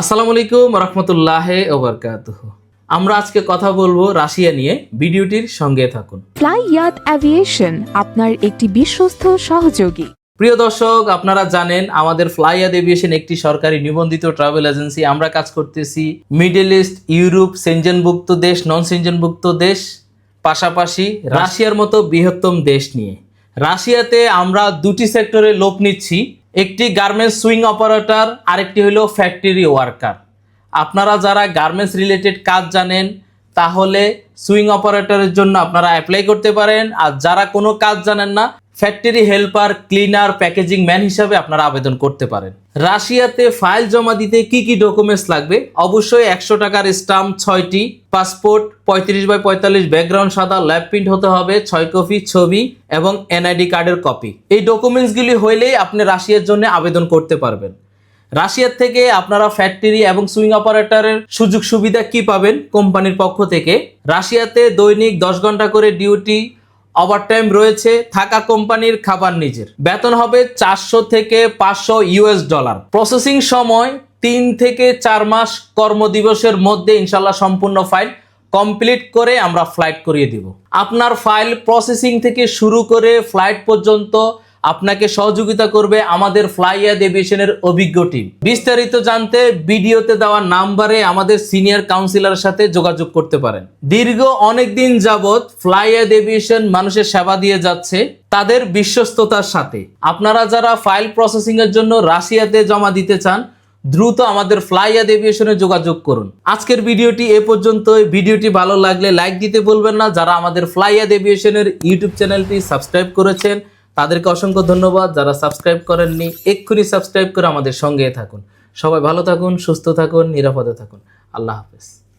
আসসালামু আলাইকুম রহমতুল্লাহ ওবরকাতুহ আমরা আজকে কথা বলব রাশিয়া নিয়ে। ভিডিওটির সঙ্গে থাকুন। ফ্লাই ইয়াত অ্যাভিয়েশন আপনার একটি বিশ্বস্ত সহযোগী। প্রিয় দর্শক আপনারা জানেন আমাদের ফ্লাইয়াদ এভিয়েশন একটি সরকারি নিবন্ধিত ট্রাভেল এজেন্সি। আমরা কাজ করতেছি মিডল ইস্ট ইউরোপ সেনজেনভুক্ত দেশ নন সেনজেনভুক্ত দেশ পাশাপাশি রাশিয়ার মতো বৃহত্তম দেশ নিয়ে। রাশিয়াতে আমরা দুটি সেক্টরে লোক নিচ্ছি। একটি গার্মেন্টস সুইং অপারেটর আরেকটি হলো ফ্যাক্টরি ওয়ার্কার আপনারা যারা গার্মেন্টস রিলেটেড কাজ জানেন, তাহলে সুইং অপারেটরের জন্য আপনারা অ্যাপ্লাই করতে পারেন। আর যারা কোনো কাজ জানেন না factory helper, cleaner, packaging man হিসাবে আপনারা আবেদন করতে পারেন। রাশিয়াতে ফাইল জমা দিতে কি কি ডকুমেন্টস লাগবে? অবশ্যই একশো টাকার স্টাম্প ছয়টি, পাসপোর্ট পঁয়ত্রিশ বাই পঁয়তাল্লিশ, ব্যাকগ্রাউন্ড সাদা, ল্যাব প্রিন্ট হতে হবে, ছয় কপি, ছবি এবং এনআইডি কার্ডের কপি। এই ডকুমেন্টসগুলি হইলেই আপনি রাশিয়ার জন্য আবেদন করতে পারবেন। রাশিয়ার থেকে আপনারা ফ্যাক্টরি এবং সুইং অপারেটরের সুযোগ সুবিধা কি পাবেন কোম্পানির পক্ষ থেকে? রাশিয়াতে দৈনিক দশ ঘণ্টা করে ডিউটি ওভারটাইম রয়েছে, থাকা কোম্পানির খাবার নিজের। বেতন হবে চারশো থেকে পাঁচশো ইউএস ডলার প্রসেসিং সময় তিন থেকে চার মাস কর্মদিবসের মধ্যে ইনশাল্লাহ সম্পূর্ণ ফাইল কমপ্লিট করে আমরা ফ্লাইট করিয়ে দিব। আপনার ফাইল প্রসেসিং থেকে শুরু করে ফ্লাইট পর্যন্ত আপনাকে সহযোগিতা করবে আমাদের ফ্লাইয়াদ এভিয়েশনের অভিজ্ঞ টিম। বিস্তারিত জানতে ভিডিওতে দেওয়া নাম্বারে আমাদের সিনিয়র কাউন্সিলরের সাথে যোগাযোগ করতে পারেন। দীর্ঘ অনেক দিন যাবৎ ফ্লাইয়াদ এভিয়েশন মানুষের সেবা দিয়ে যাচ্ছে তাদের বিশ্বস্ততার সাথে। আপনারা যারা ফাইল প্রসেসিং এর জন্য রাশিয়াতে জমা দিতে চান, দ্রুত আমাদের ফ্লাইয়াদ এভিয়েশনে যোগাযোগ করুন। আজকের ভিডিওটি এ পর্যন্ত ভিডিওটি ভালো লাগলে লাইক দিতে বলবেন না। যারা আমাদের ফ্লাইয়াদ এভিয়েশনের ইউটিউব চ্যানেলটি সাবস্ক্রাইব করেছেন তাদেরকে অসংখ্য ধন্যবাদ যারা সাবস্ক্রাইব করেননি। এক্ষুনি সাবস্ক্রাইব করে আমাদের সঙ্গে থাকুন। সবাই ভালো থাকুন, সুস্থ থাকুন, নিরাপদে থাকুন। আল্লাহ হাফেজ।